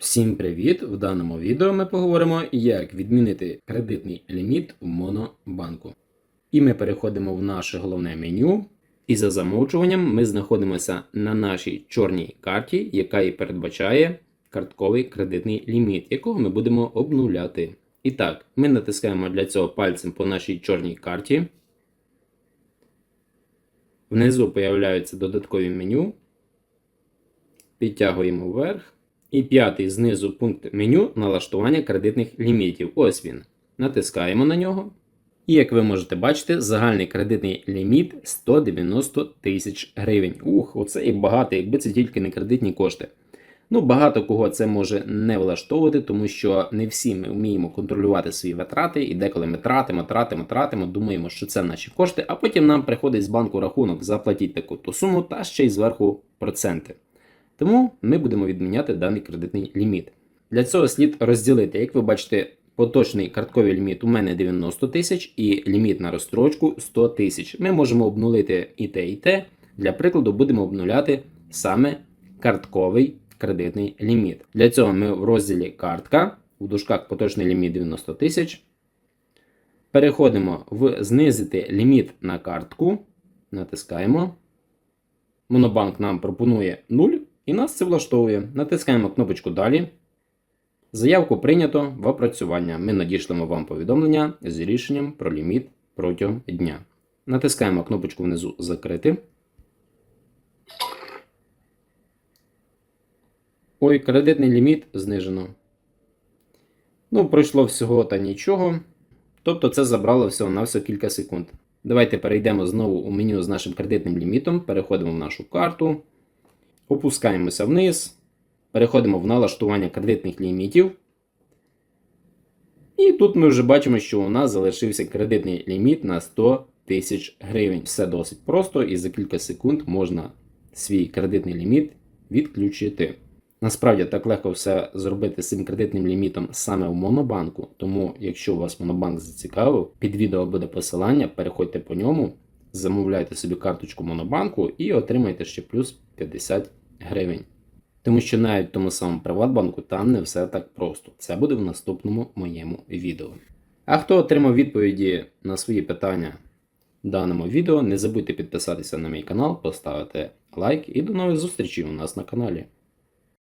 Всім привіт! В даному відео ми поговоримо, як відмінити кредитний ліміт в Монобанку. І ми переходимо в наше головне меню. І за замовчуванням ми знаходимося на нашій чорній карті, яка і передбачає картковий кредитний ліміт, якого ми будемо обнуляти. І так, ми натискаємо для цього пальцем по нашій чорній карті. Внизу появляються додаткові меню. Підтягуємо вверх. І п'ятий знизу пункт меню налаштування кредитних лімітів. Ось він. Натискаємо на нього. І як ви можете бачити, загальний кредитний ліміт 190 тисяч гривень. Ух, оце і багато, якби це тільки не кредитні кошти. Ну, багато кого це може не влаштовувати, тому що не всі ми вміємо контролювати свої витрати, і деколи ми тратимо, тратимо, тратимо, думаємо, що це наші кошти, а потім нам приходить з банку рахунок заплатіть таку ту суму та ще й зверху проценти. Тому ми будемо відміняти даний кредитний ліміт. Для цього слід розділити, як ви бачите, поточний картковий ліміт у мене 90 тисяч і ліміт на розстрочку 100 тисяч. Ми можемо обнулити і те, і те. Для прикладу, будемо обнуляти саме картковий кредитний ліміт. Для цього ми в розділі картка, в дужках поточний ліміт 90 тисяч. Переходимо в знизити ліміт на картку. Натискаємо. Монобанк нам пропонує 0. І нас це влаштовує. Натискаємо кнопочку Далі. Заявку прийнято в опрацювання. Ми надішлемо вам повідомлення з рішенням про ліміт протягом дня. Натискаємо кнопочку внизу Закрити. Ой, кредитний ліміт знижено. Ну, пройшло всього та нічого. Тобто це забрало всього на все кілька секунд. Давайте перейдемо знову у меню з нашим кредитним лімітом. Переходимо в нашу карту. Опускаємося вниз, переходимо в налаштування кредитних лімітів. І тут ми вже бачимо, що у нас залишився кредитний ліміт на 100 тисяч гривень. Все досить просто, і за кілька секунд можна свій кредитний ліміт відключити. Насправді так легко все зробити з цим кредитним лімітом саме в Монобанку. Тому, якщо вас Монобанк зацікавив, під відео буде посилання, переходьте по ньому, замовляйте собі карточку Монобанку і отримайте ще плюс 50 гривень. Тому що навіть тому самому Приватбанку там не все так просто. Це буде в наступному моєму відео. А хто отримав відповіді на свої питання в даному відео, не забудьте підписатися на мій канал, поставити лайк і до нових зустрічей у нас на каналі.